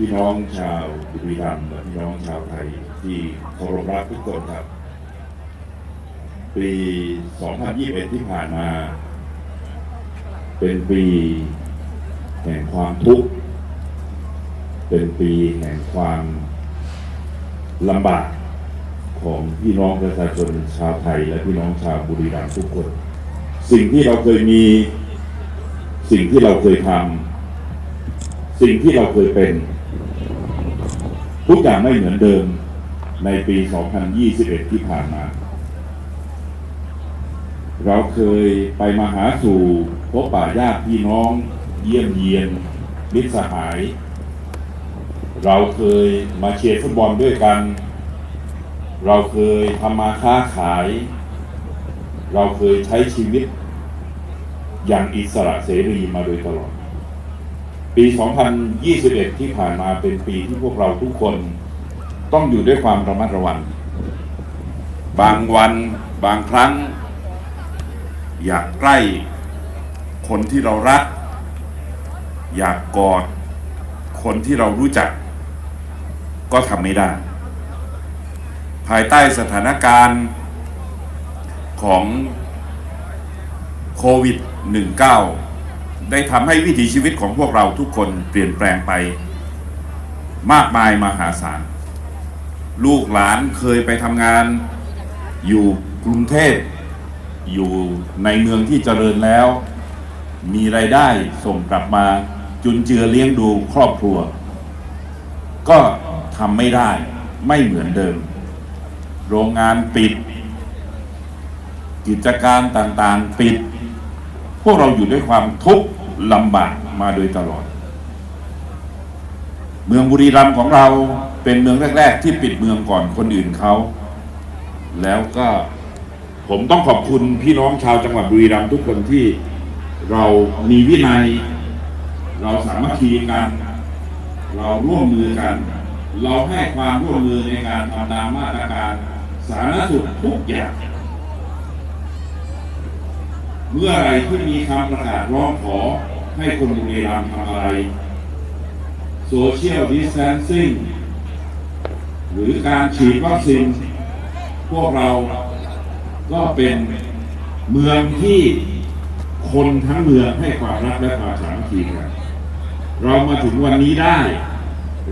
พี่น้องชาวบุรีรัมย์และพี่น้องชาวไทยที่เคารพรักทุกคนครับ ปี 2021 ที่ผ่านมา เป็นปีแห่งความทุกข์ เป็นปีแห่งความลำบากของพี่น้องประชาชนชาวไทย และพี่น้องชาวบุรีรัมย์ทุกคน สิ่งที่เราเคยมี สิ่งที่เราเคยทำสิ่งที่เราเคยเป็น ทุกอย่างไม่เหมือนเดิมในปี 2021 ที่ผ่านมา เราเคยไปมาหาสู่พบป่าญาติพี่น้อง เยี่ยมเยียนมิตรสหาย เราเคยมาเชียร์ฟุตบอลด้วยกัน เราเคยทำมาค้าขาย เราเคยใช้ชีวิตอย่างอิสระเสรีมาโดยตลอด ปี 2021 ที่ผ่านมาเป็นปีที่พวกเราทุกคนต้องอยู่ด้วยความระมัดระวัง บางวันบางครั้ง อยากใกล้คนที่เรารัก อยากกอดคนที่เรารู้จัก ก็ทำไม่ได้ ภายใต้สถานการณ์ของโควิด -19 ได้ทำให้วิถีชีวิตของพวกเราทุกคนเปลี่ยนแปลงไป มากมายมหาศาล ลูกหลานเคยไปทำงาน อยู่กรุงเทพอยู่ในเมืองที่เจริญแล้ว มีไรายได้ส่งกลับมาจุนเจือเลี้ยงดูครอบครัว ก็ทำไม่ได้ไม่เหมือนเดิม โรงงานปิด กิจการต่างๆ ปิด วกเราอยู่ด้วยความทุกข์ลำบากมาโดยตลอด เมืองบุรีรัมย์ของเราเป็นเมืองแรก ๆ ที่ปิดเมืองก่อนคนอื่นเขา แล้วก็ผมต้องขอบคุณพี่น้องชาวจังหวัดบุรีรัมย์ทุกคนที่เรามีวินัย เราสามัคคีกัน เราร่วมมือกัน เราให้ความร่วมมือในการทำตามมาตรการสาธารณสุขทุกอย่าง เมื่อไรที่มีคำประกาศร้องขอให้คนบุรีรัมย์ทำอะไรโซเชียลดิส a ทนซิ่งหรือการฉีดวัคซีนพวกเราก็เป็นเมืองที่คนทั้งเมืองให้ความรักและความสามัคคีกันเรามาถึงวันนี้ได้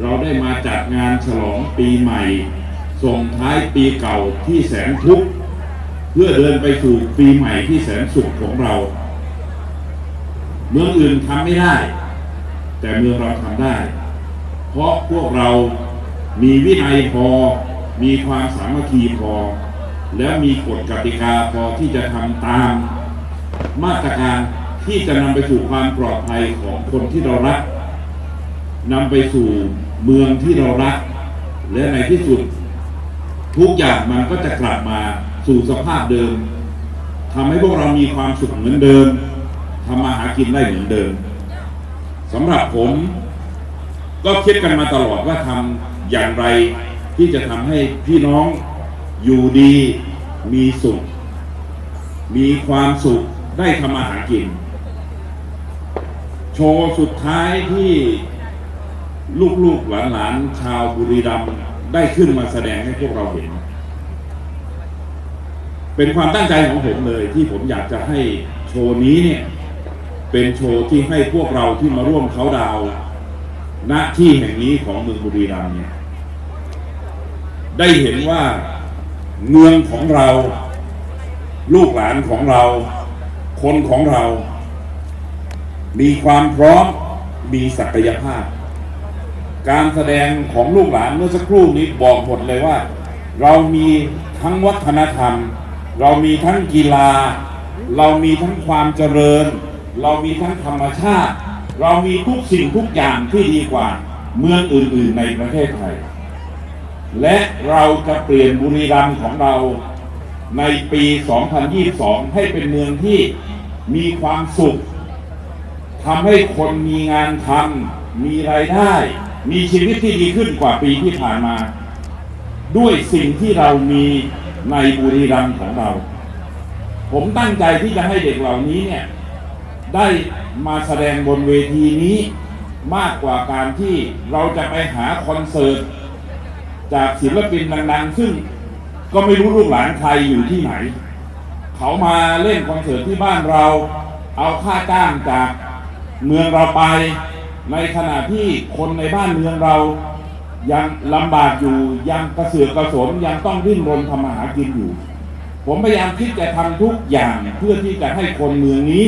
เราได้มาจัดงานฉลองปีใหม่ ส่งท้ายปีเก่าที่แสนทุกข์ เพื่อเดินไปสู่ปีใหม่ที่แสนสุขของเรา เมืองอื่นทำไม่ได้ แต่เมืองเราทำได้ เพราะพวกเรามีวินัยพอ มีความสามัคคีพอ และมีกฎกติกาพอที่จะทำตามมาตรการที่จะนำไปสู่ความปลอดภัยของคนที่เรารักนำไปสู่เมืองที่เรารัก และในที่สุด ทุกอย่างมันก็จะกลับมา สู่สภาพเดิมทำให้พวกเรามีความสุขเหมือนเดิมทำมาหากินได้เหมือนเดิมสำหรับผม ก็คิดกันมาตลอดว่าทำอย่างไรที่จะทำให้พี่น้องอยู่ดีมีสุข มีความสุขได้ทำมาหากิน โชว์สุดท้ายที่ลูกๆหลานๆชาวบุรีรัมย์ได้ขึ้นมาแสดงให้พวกเราเห็น เป็นความตั้งใจของผมเลยที่ผมอยากจะให้โชว์นี้เนี่ย เป็นโชว์ที่ให้พวกเราที่มาร่วมเขาดาวณที่แห่งนี้ของเมืองบุรีรัมย์เนี่ย ได้เห็นว่าเมืองของเรา ลูกหลานของเรา คนของเรา มีความพร้อมมีศักยภาพ การแสดงของลูกหลานเมื่อสักครู่นี้บอกหมดเลยว่า เรามีทั้งวัฒนธรรม เรามีทั้งกีฬา เรามีทั้งความเจริญ เรามีทั้งธรรมชาติ เรามีทุกสิ่งทุกอย่างที่ดีกว่าเมืองอื่นๆในประเทศไทย และเราจะเปลี่ยนบุรีรัมย์ของเราในปี 2022 ให้เป็นเมืองที่มีความสุขทำให้คนมีงานทำมีรายได้ มีชีวิตที่ดีขึ้นกว่าปีที่ผ่านมา ด้วยสิ่งที่เรามี ในบุรีรัมย์ของเรา ผมตั้งใจที่จะให้เด็กเหล่านี้เนี่ยได้มาแสดงบนเวทีนี้มากกว่าการที่เราจะไปหาคอนเสิร์ตจากศิลปินดังๆ ซึ่งก็ไม่รู้ลูกหลานใครอยู่ที่ไหน เขามาเล่นคอนเสิร์ตที่บ้านเรา เอาค่าจ้างจากเมืองเราไป ในขณะที่คนในบ้านเมืองเรา ยังลำบากอยู่ยังกระเสือกกระสนยังต้องดิ้นรนทำมาหากินอยู่ ผมพยายามคิดจะทำทุกอย่างเพื่อที่จะให้คนเมืองนี้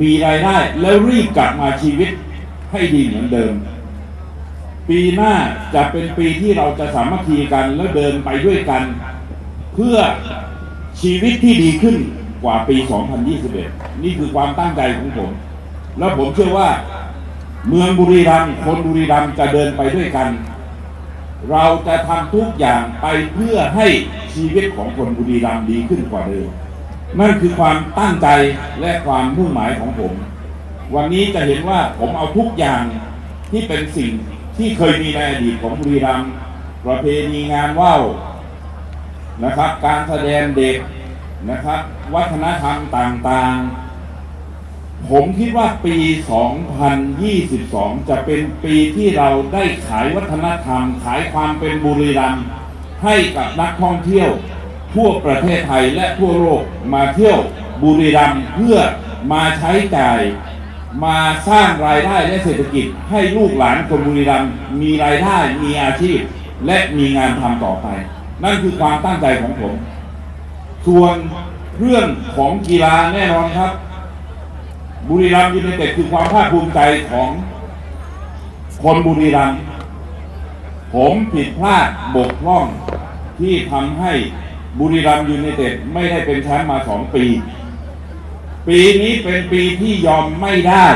มีรายได้แล้วรีบกลับมาชีวิตให้ดีเหมือนเดิม ปีหน้าจะเป็นปีที่เราจะสามัคคีกันแล้วเดินไปด้วยกัน เพื่อชีวิตที่ดีขึ้นกว่าปี 2021 นี่คือความตั้งใจของผม แล้วผมเชื่อว่า เมืองบุรีรัมย์คนบุรีรัมย์จะเดินไปด้วยกัน เราจะทำทุกอย่างไปเพื่อให้ชีวิตของคนบุรีรัมย์ดีขึ้นกว่าเดิมนั่นคือความตั้งใจและความมุ่งหมายของผม วันนี้จะเห็นว่าผมเอาทุกอย่างที่เป็นสิ่งที่เคยมีในอดีตของบุรีรัมย์ประเพณีงานว่าวนะครับ การแสดงเด็กนะครับ วัฒนธรรมต่างๆ ผมคิดว่าปี 2022 จะเป็นปีที่เราได้ขายวัฒนธรรม ขายความเป็นบุรีรัมย์ให้กับนักท่องเที่ยว ทั่วประเทศไทยและทั่วโลกมาเที่ยวบุรีรัมย์เพื่อมาใช้จ่าย มาสร้างรายได้และเศรษฐกิจ ให้ลูกหลานคนบุรีรัมย์มีรายได้มีอาชีพ และมีงานทำต่อไป นั่นคือความตั้งใจของผม ส่วนเรื่องของกีฬาแน่นอนครับ บุรีรัมย์ยูไนเต็ดคือความภาคภูมิใจของคนบุรีรัมย์ผมผิดพลาดบกพร่องที่ทำให้บุรีรัมย์ยูไนเต็ดไม่ได้เป็นแชมป์มาสองปี ปีนี้เป็นปีที่ยอมไม่ได้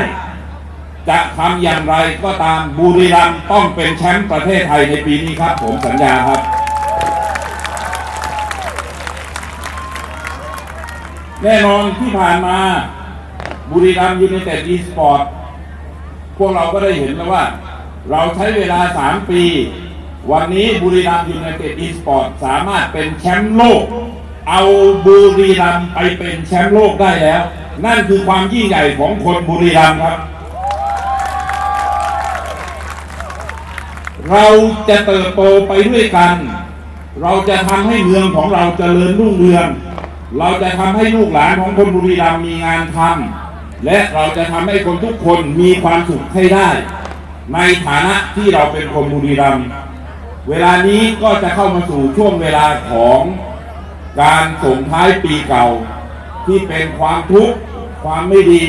จะทำอย่างไรก็ตามบุรีรัมย์ต้องเป็นแชมป์ประเทศไทยในปีนี้ครับ ผมสัญญาครับ แน่นอนที่ผ่านมา บุรีรัมย์ยูไนเต็ดอีสปอร์ตพวกเราก็ได้เห็นแล้วว่า เราใช้เวลา 3 ปี วันนี้บุรีรัมย์ยูไนเต็ดอีสปอร์ตสามารถเป็นแชมป์โลก เอาบุรีรัมย์ไปเป็นแชมป์โลกได้แล้ว นั่นคือความยิ่งใหญ่ของคนบุรีรัมย์ครับ เราจะเติบโตไปด้วยกัน เราจะทำให้เมืองของเราเจริญรุ่งเรือง เราจะทำให้ลูกหลานของคนบุรีรัมย์มีงานทำ และเราจะทำให้คนทุกคนมีความสุขให้ได้ ในฐานะที่เราเป็นคนบุรีรัมย์เวลานี้ก็จะเข้ามาสู่ช่วงเวลาของการส่งท้ายปีเก่า ที่เป็นความทุกข์ความไม่ดี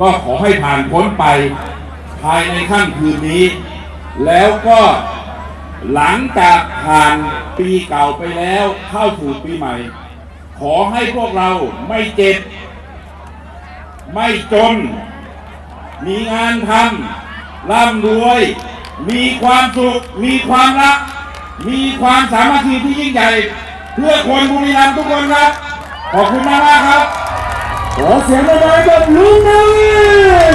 ก็ขอให้ผ่านพ้นไปภายในค่ำคืนนี้ แล้วก็หลังจากผ่านปีเก่าไปแล้วเข้าสู่ปีใหม่ ขอให้พวกเราไม่เจ็บ ไม่จน มีงานทำร่ำรวย มีความสุข มีความรัก มีความสามัคคีที่ยิ่งใหญ่ เพื่อคนบุรีรัมย์ทุกคนครับ ขอบคุณมากครับ ขอเสียงดังๆกับลุงนวิ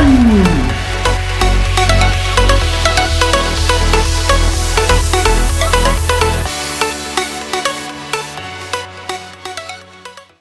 น